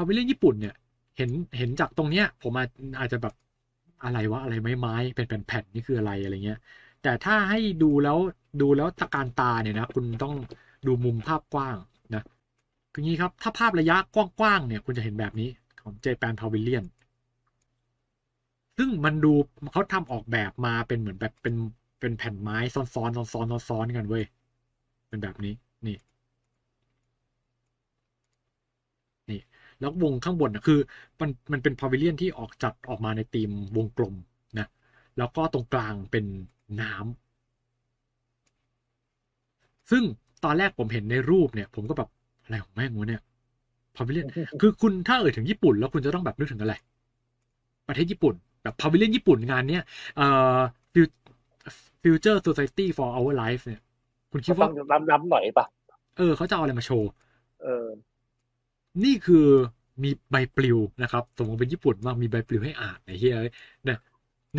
พาวิเลียนญี่ปุ่นเนี่ย เห็นเห็นจากตรงเนี้ย ผมอาจจะแบบอะไรวะอะไรไม้ไม้เป็นแผ่นๆนี่คืออะไรอะไรเงี้ย แต่ถ้าให้ดูแล้วดูแล้วตะการตาเนี่ยนะคุณต้องดูมุมภาพกว้างนะคืองี้ครับถ้าภาพระยะกว้างๆเนี่ยคุณจะเห็นแบบนี้ของเจแปนพาวิเลียนซึ่งมันดูเขาทำออกแบบมาเป็นเหมือนแบบเป็นเป็นแผ่นไม้ซ้อนๆซ้อนๆซ้อนๆซ้อนๆกันเว้ยเป็นแบบนี้นี่ นี่ แล้ววงข้างบนนะคือมันมันเป็นพาวิเลียนที่ออกจัดออกมาในธีมวงกลมนะแล้วก็ตรงกลางเป็นน้ำซึ่งตอนแรกผมเห็นในรูปเนี่ย ผมก็แบบอะไรของแม่งวะเนี่ยพาวิเลียนคือคุณถ้าเอ่ยถึงญี่ปุ่น แล้วคุณจะต้องแบบนึกถึงอะไร ประเทศญี่ปุ่น แบบพาวิเลียนญี่ปุ่นงานเนี้ยเอ่อ Future Society for Our Life เนี่ย คุณคิดก็ต้ว่าองล้ำๆหน่อยปะเออเขาจะเอาอะไรมาโชว์ เออ นี่คือมีใบปลิวนะครับสมมติเป็นญี่ปุ่นมากมีใบปลิวให้อ่านไอ้เหี้ยเนี่ย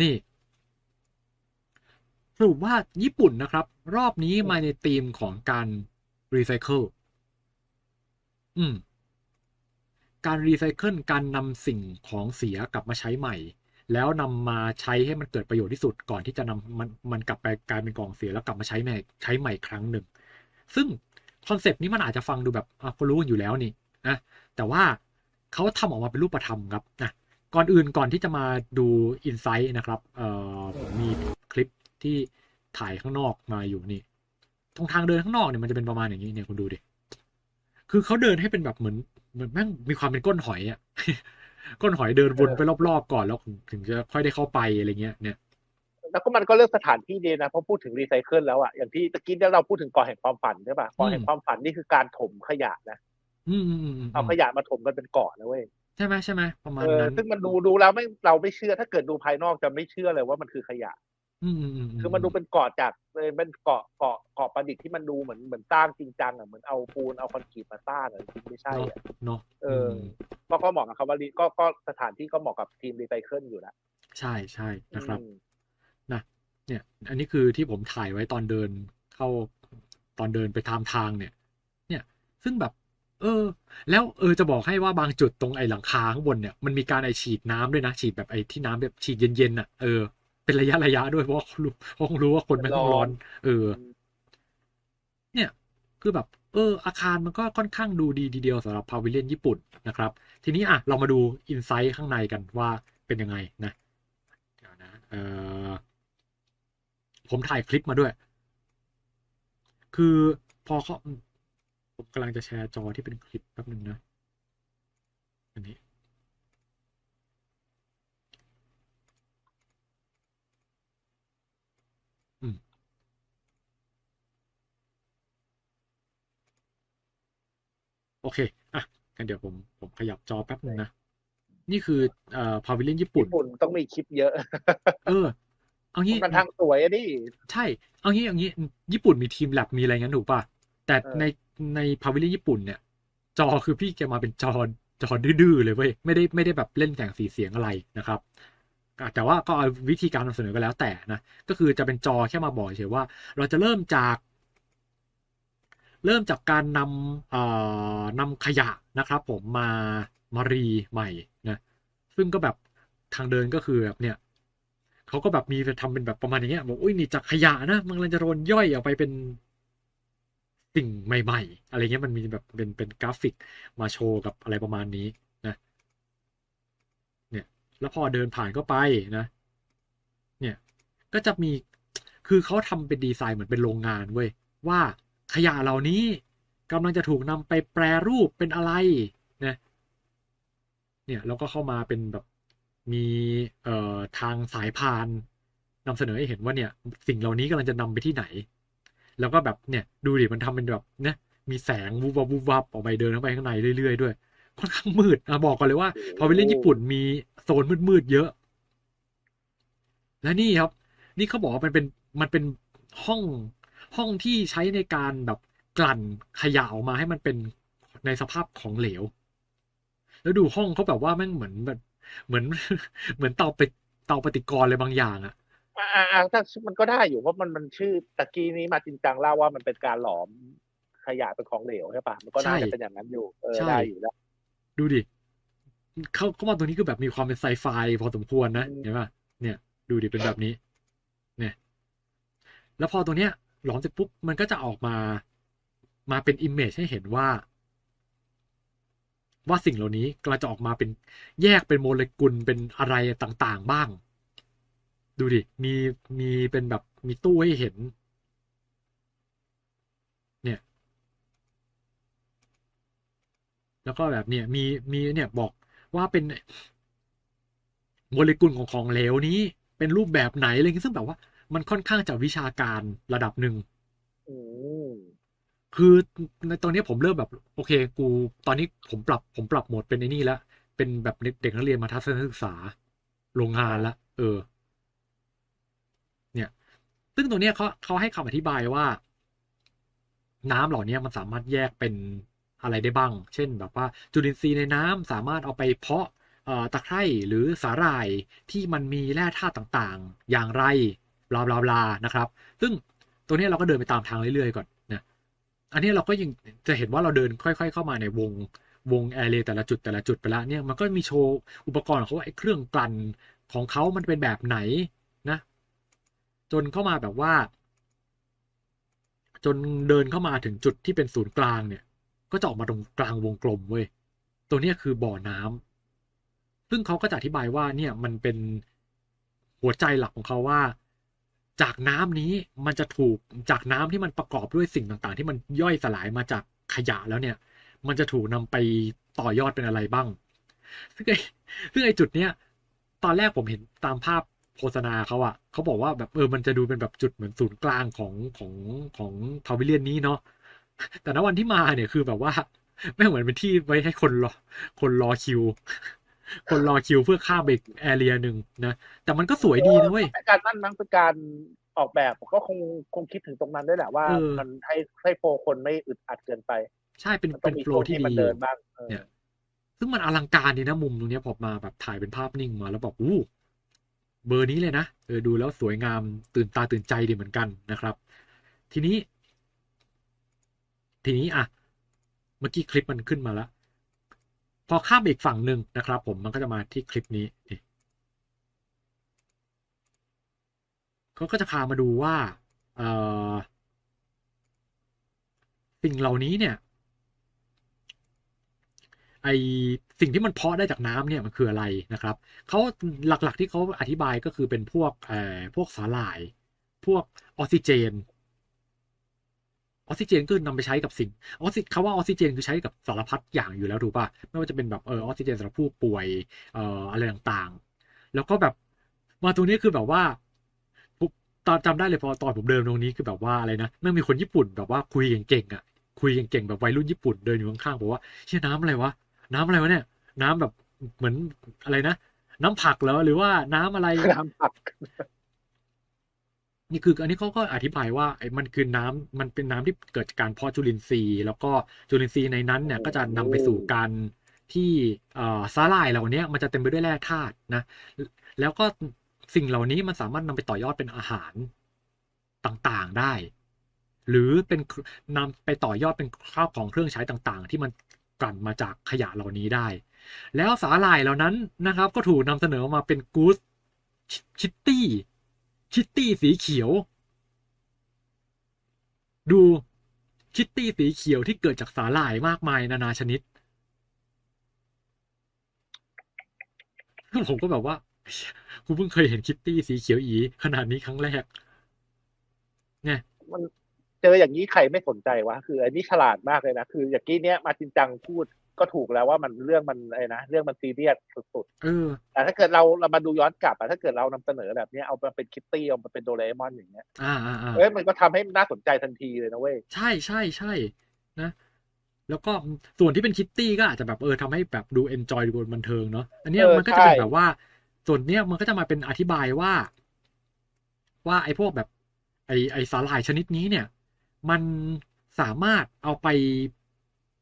นี่สรุปว่าญี่ปุ่นนะครับ รอบนี้มาในธีมของการรีไซเคิลอืม การรีไซเคิลการนำสิ่งของเสียกลับมาใช้ใหม่ แล้วนำมาใช้ให้มันเกิดประโยชน์ที่สุดก่อนที่จะนำมันมันกลับไปกลายเป็นกล่องเสียแล้วกลับมาใช้ใหม่ใช้ใหม่ครั้งหนึ่ง ซึ่งคอนเซปต์นี้มันอาจจะฟังดูแบบอะก็รู้กันอยู่แล้วนี่ นะแต่ว่าเขาทำออกมาเป็นรูปธรรมครับนะก่อนอื่นก่อนที่จะมาดูอินไซต์นะครับเอ่อมีคลิปที่ถ่ายข้างนอกมาอยู่นี่ตรงทางเดินข้างนอกเนี่ยมันจะเป็นประมาณอย่างนี้เนี่ยคุณดูดิคือเขาเดินให้เป็นแบบเหมือนเหมือนแม่งมีความเป็นก้นหอยอะก้นหอยเดินวนไปรอบๆก่อนแล้วถึงจะค่อยได้เข้าไปอะไรเงี้ยเนี่ยแล้วก็มันก็เลือกสถานที่ดีนะเพราะพูดถึงรีไซเคิลแล้วอะอย่างที่ตะกี้เนี่เราพูดถึงกาะแห่งความฝันใช่ป่ะกาะแห่งความฝันนี่คือการถมขยะนะ อืมอืมอืมมเอาขยะมาถมกันเป็นเกาะนะเว้ยใช่ไหมใช่ไหมประมาณเออนั้นซึ่งมันดูดูแล้วไม่เราไม่เชื่อ ถ้าเกิดดูภายนอกจะไม่เชื่อเลยว่ามันคือขยะอืมอืมอืมคือมันดูเป็นเกาะจากเลยเป็นเกาะเกาะเกาะประดิษฐ์ที่มันดูเหมือนเหมือนสร้างจริงจังอะเหมือนเอาปูนเอาคอนกรีตมาสร้างอะจริงไม่ใช่เนาะอะเนาะเออก็ก็เหมาะกับคำว่ารีก็ก็สถานที่ก็เหมาะกับทีมรีไซเคิลอยู่แล้วใช่ใช่นะครับอืมนะเนี่ย อันนี้คือที่ผมถ่ายไว้ตอนเดินเข้าตอนเดินไปตามทางเนี่ย เนี่ย ซึ่งแบบ เออ แล้วเออจะบอกให้ว่าบางจุดตรงไอ้หลังคาข้างบนเนี่ยมันมีการไอฉีดน้ำด้วยนะ ฉีดแบบไอ้ที่น้ำแบบฉีดเย็นๆอะเออเป็นระยะระยะด้วยเพราะรู้เพราะคงรู้ว่าคนไม่ต้องร้อน เออ เนี่ย คือแบบ เออ อาคารมันก็ค่อนข้างดูดีทีเดียวสำหรับพาวิเลียนญี่ปุ่นนะครับ ทีนี้อะเรามาดูอินไซต์ข้างในกันว่าเป็นยังไงนะเดี๋ยวนะเออผมถ่ายคลิปมาด้วย คือพอเขา ผมกำลังจะแชร์จอที่เป็นคลิปแป๊บหนึ่งนะ อันนี้อืมโอเค อะงั้นเดี๋ยวผมผมขยับจอแป๊บหนึ่งนะ นี่คือเอ่อพาวิเลียนญี่ปุ่น ญี่ปุ่นต้องมีคลิปเยอะ เออ เอางี้มันทางสวยอะดิ ใช่ เอางี้เอางี้ ญี่ปุ่นมีทีมแลบมีอะไรงั้นถูกป่ะ แต่เออใน ในพาวิเลียนญี่ปุ่นเนี่ย จอคือพี่แกมาเป็นจอจอดื้อเลยเว้ยไม่ได้ไม่ได้แบบเล่นแสงสีเสียงอะไรนะครับแต่ว่าก็เอาวิธีการนำเสนอก็แล้วแต่นะ ก็คือจะเป็นจอแค่มาบอกเฉยว่า เราจะเริ่มจาก เริ่มจากการนำเอ่อนำขยะนะครับ ผมมามารีใหม่นะซึ่งก็แบบทางเดินก็คือแบบเนี่ยเขาก็แบบมีทำเป็นแบบประมาณอย่างเงี้ยบอกอุ้ยนี่จากขยะนะมันกำลังจะโดนย่อยออกไปเป็น สิ่งใหม่ ๆ อะไรเงี้ยมันมีแบบเป็นเป็นกราฟิกมาโชว์กับอะไรประมาณนี้นะเนี่ยแล้วพอเดินผ่านก็ไปนะเนี่ยก็จะมีคือเขาทำเป็นดีไซน์เหมือนเป็นโรงงานเว้ยว่าขยะเหล่านี้กำลังจะถูกนำไปแปรรูปเป็นอะไรนะเนี่ยแล้วก็เข้ามาเป็นแบบมีเอ่อทางสายพานนำเสนอให้เห็นว่าเนี่ยสิ่งเหล่านี้กำลังจะนำไปที่ไหน แล้วก็แบบเนี่ยดูดิมันทำเป็นแบบเนี่ยมีแสงวูบวับวูบวับออกไปเดินเข้าไปข้างในเรื่อยๆด้วยค่อนข้างมืดอะบอกก่อนเลยว่า พอไปเล่นญี่ปุ่นมีโซนมืดๆเยอะ และนี่ครับ นี่เขาบอกว่ามันเป็นมันเป็นห้องห้องที่ใช้ในการแบบกลั่นขยะออกมาให้มันเป็นในสภาพของเหลว แล้วดูห้องเขาแบบว่าแม่งเหมือนแบบเหมือนเหมือนเตาไปเตาปฏิกรณ์อะไรบางอย่างอะ อ่าอ่าอ่าถ้ามันก็ได้อยู่เพราะมันมันชื่อตะกี้นี้มาจริงจังเล่าว่ามันเป็นการหลอมขยะเป็นของเหลวใช่ปะมันก็น่าจะเป็นอย่างนั้นอยู่เออได้อยู่แล้วดูดิเขาเขามาตรงนี้คือแบบมีความเป็นไซไฟพอสมควรนะอืมเห็นป่ะเนี่ย ดูดิเป็นแบบนี้ เนี่ย แล้วพอตรงเนี้ย หลอมเสร็จปุ๊บมันก็จะออกมา มาเป็นอิมเมจให้เห็นว่า ว่าสิ่งเหล่านี้กำลังจะออกมาเป็นแยกเป็นโมเลกุลเป็นอะไรต่างๆบ้าง ดูดิ มีมีเป็นแบบมีตู้ให้เห็น เนี่ย แล้วก็แบบเนี่ยมีมีเนี่ยบอกว่าเป็นโมเลกุลของของเหลวนี้ เป็นรูปแบบไหนอะไรอย่างงี้ซึ่งแบบว่า มันค่อนข้างจะวิชาการระดับหนึ่งอืมคือในตอนนี้ผมเริ่มแบบ โอเค กู ตอนนี้ผมปรับผมปรับโหมดเป็นไอ้นี่แล้ว เป็นแบบเด็กเด็กนักเรียนมาทัศนศึกษาโรงงานละเออเนี่ย ซึ่งตรงนี้เขาเขาให้คำอธิบายว่า น้ำเหล่านี้มันสามารถแยกเป็นอะไรได้บ้าง เช่นแบบว่าจุลินทรีย์ในน้ำสามารถเอาไปเพาะตะไคร่หรือสาหร่ายที่มันมีแร่ธาตุต่างๆ อย่างไรบลาบลาบลานะครับ ซึ่งตัวนี้เราก็เดินไปตามทางเรื่อยๆก่อนนะอันนี้เราก็ยังจะเห็นว่าเราเดินค่อย ๆ เข้ามาในวงวงแอร์เรย์แต่ละจุดแต่ละจุดไปแล้วเนี่ยมันก็มีโชว์อุปกรณ์ของเขาว่าไอ้เครื่องกลั่นของเขามันเป็นแบบไหนนะ จนเข้ามาแบบว่า จนเดินเข้ามาถึงจุดที่เป็นศูนย์กลางเนี่ย ก็จะออกมาตรงกลางวงกลมเว้ยตัวเนี้ยคือบ่อน้ำซึ่งเขาก็จะอธิบายว่าเนี่ยมันเป็นหัวใจหลักของเขาว่า จากน้ำนี้มันจะถูกจากน้ำที่มันประกอบด้วยสิ่งต่างๆ ที่มันย่อยสลายมาจากขยะแล้วเนี่ย มันจะถูกนำไปต่อยอดเป็นอะไรบ้างซึ่งไอ้ซึ่งไอ้จุดเนี้ยตอนแรกผมเห็นตามภาพ โฆษณาเขาอะเขาบอกว่าแบบเออมันจะดูเป็นแบบจุดเหมือนศูนย์กลางของของของพาวิเลียนนี้เนาะแต่ณวันที่มาเนี่ยคือแบบว่าไม่เหมือนเป็นที่ไว้ให้คนรอคนรอคิว คนรอคิวเพื่อข้ามไปแอเรียหนึ่งนะแต่มันก็สวยดีนะเว้ยเป็นการนั่นมั้งเป็นการออกแบบก็คงคงคิดถึงตรงนั้นด้วยแหละว่าเออมันให้ให้โฟร์คนไม่อึดอัดเกินไป ใช่เป็นมันต้เป็องนมีโฟลช่วงที่ที่มันดีเดินบ้างเออเนี่ยซึ่งมันอลังการดีนะมุมตรงเนี้ยพอมาแบบถ่ายเป็นภาพนิ่งมาแล้วแบบอู้ เบอร์นี้เลยนะเออดูแล้วสวยงามตื่นตาตื่นใจดีเหมือนกันนะครับ ทีนี้ ทีนี้อะเมื่อกี้คลิปมันขึ้นมาแล้ว พอข้ามอีกฝั่งหนึ่งนะครับ ผมมันก็จะมาที่คลิปนี้นี่เขาก็จะพามาดูว่าเออสิ่งเหล่านี้เนี่ย ไอสิ่งที่มันเพาะได้จากน้ำเนี่ยมันคืออะไรนะครับเขาหลักๆที่เขาอธิบายก็คือเป็นพวกเอ่อพวกสาหร่าย พวกออกซิเจนออกซิเจนก็นำไปใช้กับสิ่งออกซิคำว่าออกซิเจนคือใช้กับสารพัดอย่างอยู่แล้วถูกป่ะไม่ว่าจะเป็นแบบเออออกซิเจนสำหรับผู้ป่วยเอ่ออะไรต่างๆ แล้วก็แบบมาตรงนี้คือแบบว่าตอนจำได้เลยพอตอนผมเดินตรงนี้คือแบบว่าอะไรนะแม่งมีคนญี่ปุ่นแบบว่าคุยเก่งๆอะคุยเก่งๆแบบวัยรุ่นญี่ปุ่นเดินอยู่ข้างๆบอกว่าเชี่ยน้ำอะไรวะ น้ำอะไรวะเนี่ย น้ำแบบเหมือนอะไรนะน้ำผักเหรอหรือว่าน้ำอะไรน้ำผักนี่คืออันนี้เขาก็อธิบายว่าไอ้มันคือน้ำมันเป็นน้ำที่เกิดจากการเพาะจุลินทรีย์ แล้วก็จุลินทรีย์ในนั้นเนี่ยก็จะนำไปสู่การที่เอ่อสาหร่ายเหล่านี้มันจะเต็มไปด้วยแร่ธาตุนะ แล้วก็สิ่งเหล่านี้มันสามารถนำไปต่อยอดเป็นอาหารต่างๆได้ หรือเป็นนำไปต่อยอดเป็นข้าวของเครื่องใช้ต่างๆ ที่มัน กลั่นมาจากขยะเหล่านี้ได้ แล้วสาหร่ายเหล่านั้นนะครับ ก็ถูกนำเสนอมาเป็นกูสชิตตี้ ชิตตี้สีเขียว ดูชิตตี้สีเขียวที่เกิดจากสาหร่ายมากมายนานาชนิดผมก็แบบว่ากูเพิ่งเคยเห็นคิตตี้สีเขียวอีขนาดนี้ครั้งแรก เนี่ยมัน เจออย่างนี้ใครไม่สนใจวะคืออันนี้ฉลาดมากเลยนะคืออย่างกี้เนี้ยมาจินจังพูดก็ถูกแล้วว่ามันเรื่องมันไอ้นะเรื่องมันซีเรียสสุดเออๆแต่ถ้าเกิดเราเรามาดูย้อนกลับอะถ้าเกิดเรานำเสนอแบบเนี้ยเอามาเป็นคิตตี้เอามาเป็นโดเรมอนอย่างเงี้ยอ่าอ่าอ่าเอ้ยมันก็ทำให้น่าสนใจทันทีเลยนะเว้ยใช่ใช่ใช่นะ แล้วก็ส่วนที่เป็นคิตตี้ก็อาจจะแบบเออทำให้แบบดูเอนจอยดูบันเทิงเนาะอันเนี้ยเออมันก็จะเป็นใช่แบบว่า ส่วนเนี้ยมันก็จะมาเป็นอธิบายว่า ว่าไอ้พวกแบบไอ้ไอ้สาหร่ายชนิดนี้เนี่ย มันสามารถเอาไป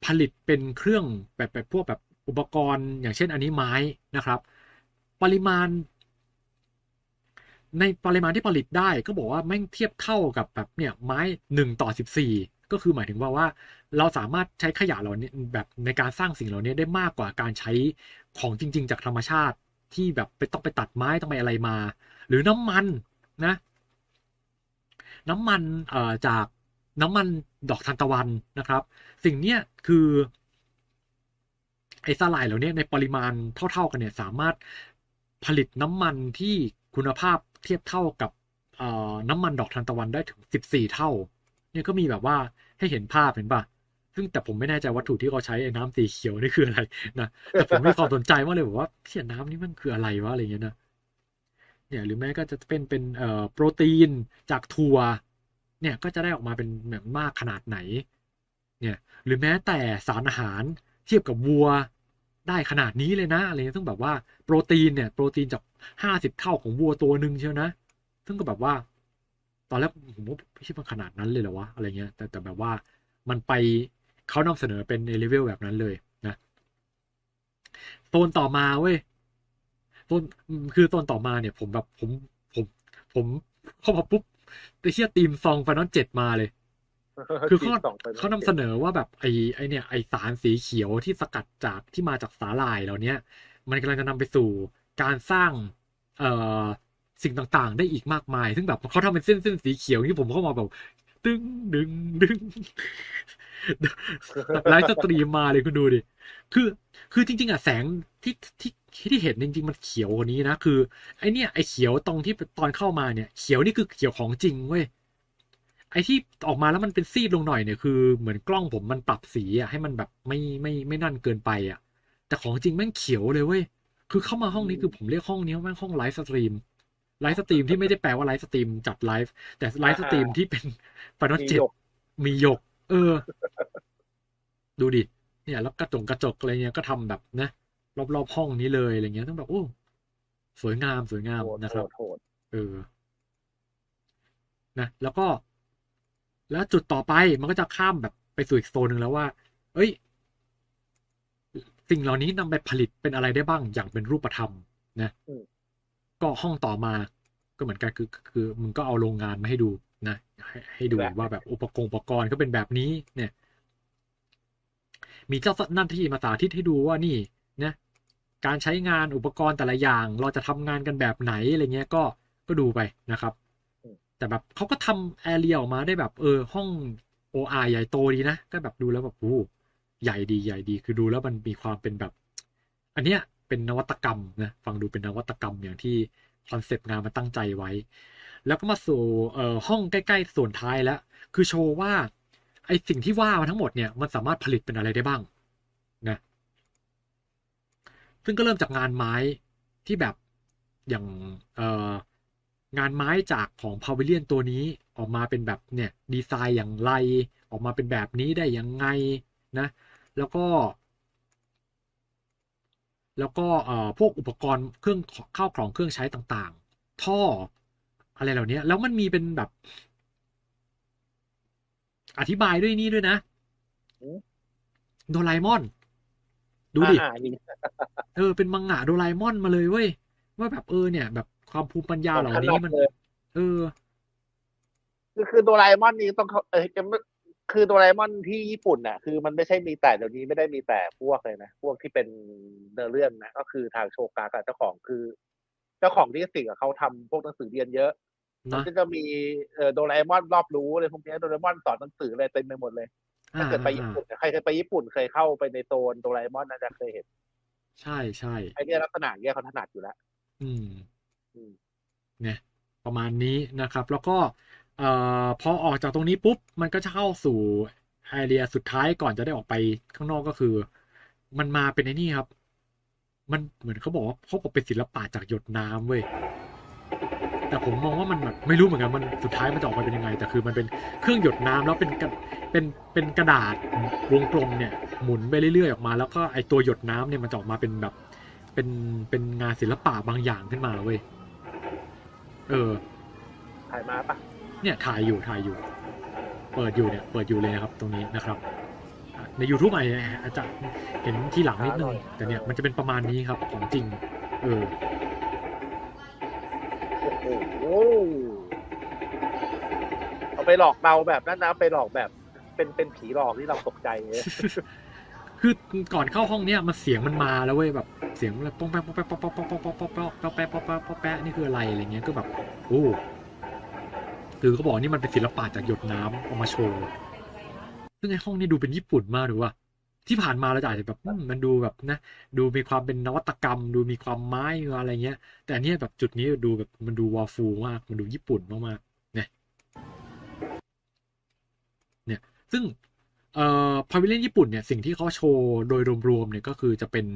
ผลิตเป็นเครื่องแบบแบบพวกแบบอุปกรณ์ อย่างเช่นอันนี้ไม้นะครับ ปริมาณ ในปริมาณที่ผลิตได้ก็บอกว่าแม่งเทียบเท่ากับแบบเนี่ยไม้หนึ่งต่อสิบสี่ก็คือหมายถึงว่าว่าเราสามารถใช้ขยะเหล่านี้แบบในการสร้างสิ่งเหล่านี้ได้มากกว่าการใช้ของจริง ๆ จากธรรมชาติที่แบบไปต้องไปตัดไม้ต้องไปอะไรมา หรือน้ำมันนะ น้ำมันเอ่อจาก น้ำมันดอกทานตะวันนะครับ สิ่งเนี้ยคือไอ้สลายเหล่านี้ในปริมาณเท่า ๆกันเนี่ยสามารถผลิตน้ำมันที่คุณภาพเทียบเท่ากับน้ำมันดอกทานตะวันได้ถึง 14 เท่า เนี่ยก็มีแบบว่าให้เห็นภาพเห็นป่ะซึ่งแต่ผมไม่แน่ใจวัตถุที่เขาใช้ไอ้น้ำสีเขียวนี่คืออะไรนะแต่ผมมีความสนใจมากเลยบอกว่าเขียนน้ำนี่มันคืออะไรวะอะไรเงี้ยนะเนี่ยหรือแม้ก็จะเป็นเป็นเอ่อโปรตีนจากถั่ว เนี่ยก็จะได้ออกมาเป็นแบบมากขนาดไหน เนี่ย หรือแม้แต่สารอาหารเทียบกับวัวได้ขนาดนี้เลยนะอะไรเงี้ยซึ่งแบบว่าโปรตีนเนี่ยโปรตีนจากห้าสิบเท่าของวัวตัวหนึ่งเชียวนะ ซึ่งก็แบบว่า ตอนแรกผมว่าไม่ใช่มันขนาดนั้นเลยเหรอวะอะไรเงี้ยแต่แต่แบบว่ามันไปเขานำเสนอเป็นในเลเวลแบบนั้นเลยนะโซนต่อมาเว้ยโซนคือโซนต่อมาเนี่ย ผมแบบผมผม ผมเข้ามาปุ๊บ ไอ้เชี่ยตีมซองไฟนอลเจ็ดมาเลย คือเขาสองไปเขานำเสนอว่าแบบไอ้ไอ้เนี่ยไอ้สารสีเขียวที่สกัดจากที่มาจากสาหร่ายเหล่าเนี้ยมันกำลังจะนำไปสู่การสร้างเอ่อสิ่งต่างๆ ได้อีกมากมาย ซึ่งแบบเขาทำเป็นเส้นเส้นสีเขียวที่ผมเข้ามาแบบดึงดึงดึงไลฟ์สตรีมมาเลยคุณดูดิ คือ คือจริง ๆอะแสงที่ที่ ที่เห็นจริงๆมันเขียวกว่านี้นะคือไอเนี่ยไอเขียวตรงที่ตอนเข้ามาเนี่ย เขียวนี่คือเขียวของจริงเว้ยไอที่ออกมาแล้วมันเป็นซีดลงหน่อยเนี่ยคือเหมือนกล้องผมมันปรับสีอะให้มันแบบไม่ไม่ไม่นั่นเกินไปอะแต่ของจริงแม่งเขียวเลยเว้ยคือเข้ามาห้องนี้คือผมเรียกห้องนี้ว่าแม่งห้องไลฟ์สตรีมไลฟ์สตรีมที่ไม่ได้แปลว่าไลฟ์สตรีมจัดไลฟ์แต่ไลฟ์สตรีมที่เป็นฟนอมีเจ็ดหยกมีหยก เออ ดูดิเนี่ย แล้วกระจงกระจกอะไรเงี้ยก็ทำแบบนะ รอบๆห้องนี้เลยอะไรเงี้ยต้องแบบโอ้สวยงามสวยงามโหดนะครับโหดเออนะแล้วก็ แล้วจุดต่อไปมันก็จะข้ามแบบไปสู่อีกโซนหนึ่งแล้วว่า เอ้ย สิ่งเหล่านี้นำไปผลิตเป็นอะไรได้บ้างอย่างเป็นรูปธรรมนะอืมก็ห้องต่อมาก็เหมือนกันคือคือคือมึงก็เอาโรงงานมาให้ดูนะให้ให้ดูว่าแบบอุปกรณ์อุปกรณ์ก็เป็นแบบนี้ เนี่ย มีเจ้าหน้าที่มาสาธิตให้ดูว่านี่ นะการใช้งานอุปกรณ์แต่ละอย่าง เราจะทำงานกันแบบไหนอะไรเงี้ยก็ก็ดูไปนะครับ แต่แบบเขาก็ทำแอเรียออกมาได้แบบเออห้อง OR ใหญ่โตดีนะ ก็แบบดูแล้วแบบโอ้ใหญ่ดีใหญ่ดี คือดูแล้วมันมีความเป็นแบบ อันเนี้ยเป็นนวัตกรรมนะฟังดูเป็นนวัตกรรมอย่างที่คอนเซปต์งานมันตั้งใจไว้ แล้วก็มาสู่เอ่อห้องใกล้ ๆ ส่วนท้ายแล้ว คือโชว์ว่าไอสิ่งที่ว่ามาทั้งหมดเนี่ยมันสามารถผลิตเป็นอะไรได้บ้างนะ ซึ่งก็เริ่มจากงานไม้ที่แบบอย่างเอ่องานไม้จากของพาวิเลียนตัวนี้ออกมาเป็นแบบเนี่ยดีไซน์อย่างไรออกมาเป็นแบบนี้ได้ยังไงนะ แล้วก็ แล้วก็เอ่อพวกอุปกรณ์เครื่องข้าวของเครื่องใช้ต่างๆ ท่ออะไรเหล่านี้แล้วมันมีเป็นแบบ อธิบายด้วยนี่ด้วยนะอืมโดราเอมอน ดูดิอ่านี่เออเป็นมังงะโดราเอมอนมาเลยเว้ยว่าแบบเออเนี่ย แบบความภูมิปัญญาเหล่านี้มันเลยเออคือคือโดราเอมอนนี่ต้องเขาเออจะไม่คือโดราเอมอนที่ญี่ปุ่นน่ะ คือมันไม่ใช่มีแต่เดี๋ยวนี้ไม่ได้มีแต่พวกเลยนะพวกที่เป็นเนื้อเรื่องนะก็คือทางโชกากับเจ้าของคือ เจ้าของที่สิ่งกับเขาทำพวกหนังสือเรียนเยอะมันนะก็จะมีเอ่อโดราเอมอนรอบรู้เลยพวกเนี้ยโดราเอมอนสอนหนังสืออะไรเต็มไปหมดเลย ถ้าเกิดไปญี่ปุ่นใครเคยไปญี่ปุ่นเคยเข้าไปในโซนโดราเอมอนน่าจะเคยเห็น ใช่ใช่ไอเนี้ยลักษณะเนี้ยเขาถนัดอยู่แล้วอืมอืมเนี่ยประมาณนี้นะครับ แล้วก็เอ่อพอออกจากตรงนี้ปุ๊บ มันก็จะเข้าสู่ไอเรียสุดท้ายก่อนจะได้ออกไปข้างนอกก็คือ มันมาเป็นไอ้นี่ครับ มันเหมือนเขาบอกว่าเขาบอกเป็นศิลปะจากหยดน้ำเว้ย แต่ผมมองว่ามันแบบไม่รู้เหมือนกันมันสุดท้ายมันจะออกมาเป็นยังไง แต่คือมันเป็นเครื่องหยดน้ำแล้วเป็นกระเป็นเป็นกระดาษวงกลมเนี่ยหมุนไปเรื่อยๆออกมา แล้วก็ไอตัวหยดน้ำเนี่ยมันจะออกมาเป็นแบบเป็นเป็นงานศิลปะบางอย่างขึ้นมาเว้ยเออถ่ายมาปะเนี่ยถ่ายอยู่ถ่ายอยู่ เปิดอยู่เนี่ยเปิดอยู่เลยนะครับตรงนี้นะครับอะใน YouTube อาจจะอาจจะเห็นที่หลังนิดนึงแต่เนี่ยมันจะเป็นประมาณนี้ครับของจริง เออ โหเอาไปหลอกเราแบบนั้นนะไปหลอกแบบ เป็นเป็นผีหลอกที่เราตกใจเลยคือก่อนเข้าห้องเนี้ยมันเสียงมันมาแล้วเว้ยแบบเสียงแบบป้องแป๊ะป้องแป๊ะป้องแป๊ะป้องแป๊ะป้องแป๊ะป้องแป๊ะป้องแป๊ะป้องแป๊ะนี่คืออะไรอะไรเงี้ยก็แบบโอ้คือเขาบอกนี่มันเป็นศิลปะจากหยดน้ำเอามาโชว์ซึ่งไอห้องนี้ดูเป็นญี่ปุ่นมากหรือว่า ที่ผ่านมาเราจะอาจจะแบบมันดูแบบนะ ดูมีความเป็นนวัตกรรม ดูมีความไม้อะไรเงี้ย แต่อันเนี้ยแบบจุดนี้ดูแบบมันดูวอลฟูมาก มันดูญี่ปุ่นมากๆเนี่ยเนี่ย ซึ่งเอ่อพาวิเลียนญี่ปุ่นเนี่ยสิ่งที่เขาโชว์โดยรวมๆเนี่ยก็คือจะเป็น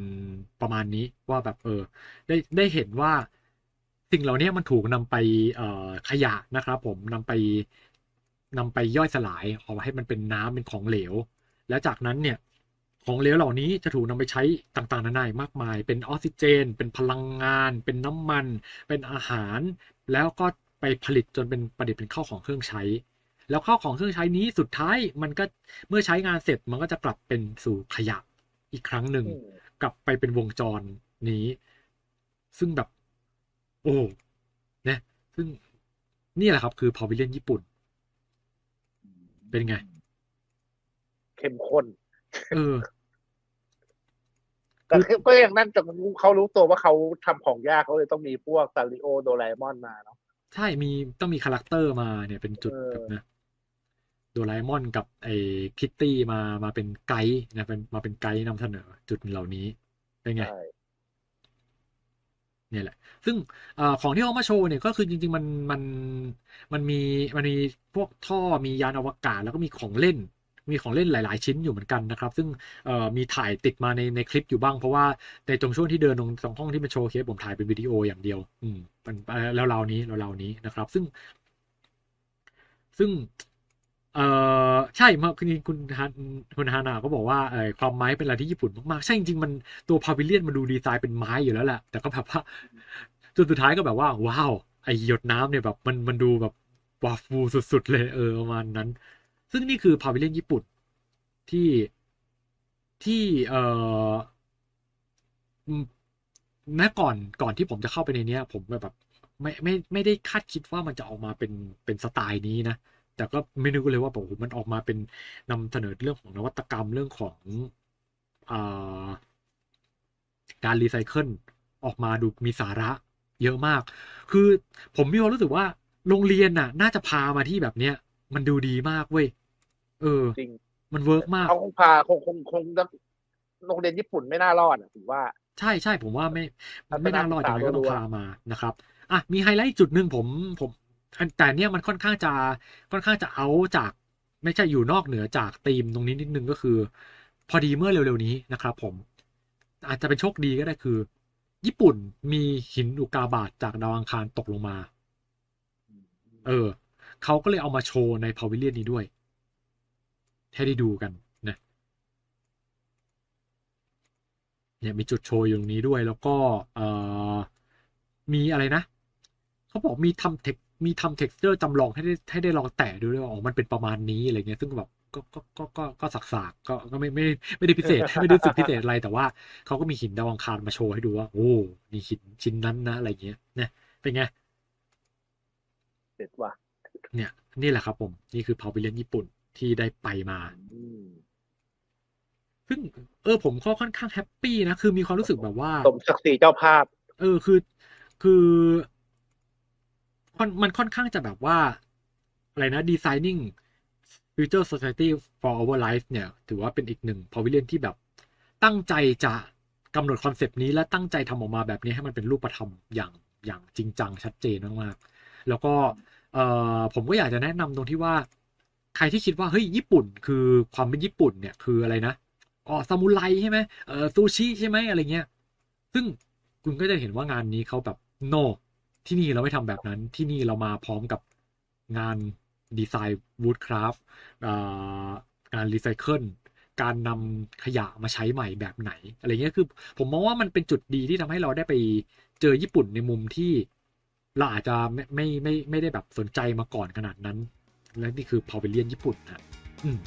ประมาณนี้ว่าแบบเออได้ได้เห็นว่าสิ่งเหล่านี้มันถูกนำไปเอ่อขยะนะครับผมนำไปนำไปย่อยสลายออกมาให้มันเป็นน้ำเป็นของเหลว แล้วจากนั้นเนี่ย ของเหลวเหล่านี้จะถูกนำไปใช้ต่างๆนานาอีกมากมาย เป็นออกซิเจน เป็นพลังงาน เป็นน้ำมัน เป็นอาหาร แล้วก็ไปผลิตจนเป็นประดิษฐ์เป็นข้าวของเครื่องใช้ แล้วข้าวของเครื่องใช้นี้สุดท้ายมันก็เมื่อใช้งานเสร็จมันก็จะกลับเป็นสู่ขยะอีกครั้งหนึ่งอืมกลับไปเป็นวงจรนี้ ซึ่งแบบ โอ้เนี่ยซึ่งนี่แหละครับ คือพาวิเลียนญี่ปุ่น เป็นไง เข้มข้นเออ แต่คือก็อย่างนั้นแต่เขารู้ตัวว่าเขาทำของยากเขาเลยต้องมีพวกซาริโอโดราเอมอนมาเนาะใช่มีต้องมีคาแรคเตอร์มาเนี่ยเป็นจุดเออแบบนะโดราเอมอนกับไอ้คิตตี้มามาเป็นไกด์นะเป็นมาเป็นไกด์นำเสนอจุดเหล่านี้เป็นไงใช่เนี่ยแหละ ซึ่งเออของที่เขามาโชว์เนี่ยก็คือจริง ๆ มันมันมันมีมันมีพวกท่อมียานอวกาศ แล้วก็มีของเล่น มีของเล่นหลาย ๆ ชิ้นอยู่เหมือนกันนะครับ ซึ่งมีถ่ายติดมาในในคลิปอยู่บ้าง เพราะว่าในตรงช่วงที่เดินตรงตรงห้องที่มันโชว์เคสผมถ่ายเป็นวิดีโออย่างเดียว อืมแล้วเรานี้แล้วเรานี้นะครับ ซึ่ง ซึ่งเออใช่มาคุณคุณฮันคุณฮานาก็บอกว่าเออความไม้เป็นอะไรที่ญี่ปุ่นมากๆ ใช่จริงๆมันตัวพาวิเลียนมันดูดีไซน์เป็นไม้อยู่แล้วแหละแต่ก็แบบว่าจนสุดท้ายก็แบบว่า ว้าว ไอหยดน้ำเนี่ยแบบมันมันดูแบบวาฟูสุดๆเลยเออประมาณนั้น ซึ่งนี่คือพาวิเลียนญี่ปุ่นที่ที่เอ่อแม้ก่อนก่อนที่ผมจะเข้าไปในเนี้ย ผมแบบไม่ไม่ไม่ได้คาดคิดว่ามันจะออกมาเป็นเป็นสไตล์นี้นะ แต่ก็ไม่นึกเลยว่าแบบโอ้โหมันออกมาเป็นนำเสนอเรื่องของนวัตกรรมเรื่องของอ่าการรีไซเคิลออกมาดูมีสาระเยอะมาก คือผมมีความรู้สึกว่าโรงเรียนน่ะ น่าจะพามาที่แบบเนี้ย มันดูดีมากเว้ย เออจริงมันเวิร์กมากเขาคงพาคงคงคงโรงเรียนญี่ปุ่นไม่น่ารอดอะถือว่า ใช่ใช่ผมว่าไม่ทัศนไม่น่ารอดศึกษายังไงก็ต้องรัวๆพามานะครับอะมีไฮไลท์จุดหนึ่งผมผมอันแต่เนี่ยมันค่อนข้างจะค่อนข้างจะเอาจาก ไม่ใช่อยู่นอกเหนือจากธีมตรงนี้นิดนึงก็คือ พอดีเมื่อเร็วๆนี้นะครับ ผม อาจจะเป็นโชคดีก็ได้คือ ญี่ปุ่นมีหินอุกาบาตจากดาวอังคารตกลงมา เออเขาก็เลยเอามาโชว์ในพาวิเลียนนี้ด้วย ให้ได้ดูกันนะเนี่ยมีจุดโชว์อยู่ตรงนี้ด้วยแล้วก็เอ่อมีอะไรนะเขาบอกมีทำเทคมีทำเท็กซ์เจอร์จำลองให้ได้ให้ได้ลองแตะดูด้วยว่าอ๋อมันเป็นประมาณนี้อะไรเงี้ยซึ่งแบบก็ก็ก็ก็ก็สักสากๆก็ก็ไม่ไม่ไม่ได้พิเศษไม่ได้รู้สึกพิเศษอะไรแต่ว่าเขาก็มีหินดาวอังคารมาโชว์ให้ดูว่า โอ้นี่หินชิ้นนั้นนะอะไรเงี้ยนะเป็นไงเด็ดว่ะเนี่ย นี่แหละครับผม นี่คือ พาวิเลียนญี่ปุ่น ที่ได้ไปมาอืมซึ่งเออผมก็ค่อนข้างแฮปปี้นะ คือมีความรู้สึกแบบว่าสมศักดิ์ศรีเจ้าภาพ เออคือ คือค่อนมันค่อนข้างจะแบบว่า อะไรนะ designing future society for our life เนี่ย ถือว่าเป็นอีกหนึ่งพาวิเลียนที่แบบ ตั้งใจจะกำหนดคอนเซปต์นี้และตั้งใจทำออกมาแบบนี้ให้มันเป็นรูปธรรมอย่างอย่างจริงจังชัดเจนมากๆแล้วก็เอ่อผมก็อยากจะแนะนำตรงที่ว่า ใครที่คิดว่าเฮ้ยญี่ปุ่น คือความเป็นญี่ปุ่นเนี่ยคืออะไรนะอ๋อซามูไรใช่ไหมเออซูชิใช่ไหมอะไรเงี้ยซึ่งคุณก็จะเห็นว่างานนี้เขาแบบโนที่นี่เราไม่ทำแบบนั้นที่นี่เรามาพร้อมกับงานดีไซน์วูดคราฟงานรีไซเคิลการนำขยะมาใช้ใหม่แบบไหน อะไรเงี้ยคือ ผมมองว่ามันเป็นจุดดีที่ทำให้เราได้ไปเจอญี่ปุ่นในมุมที่เราอาจจะไม่ไม่ไม่ไม่ได้แบบสนใจมาก่อนขนาดนั้น และนี่คือพาวิเลียนญี่ปุ่นนะอืม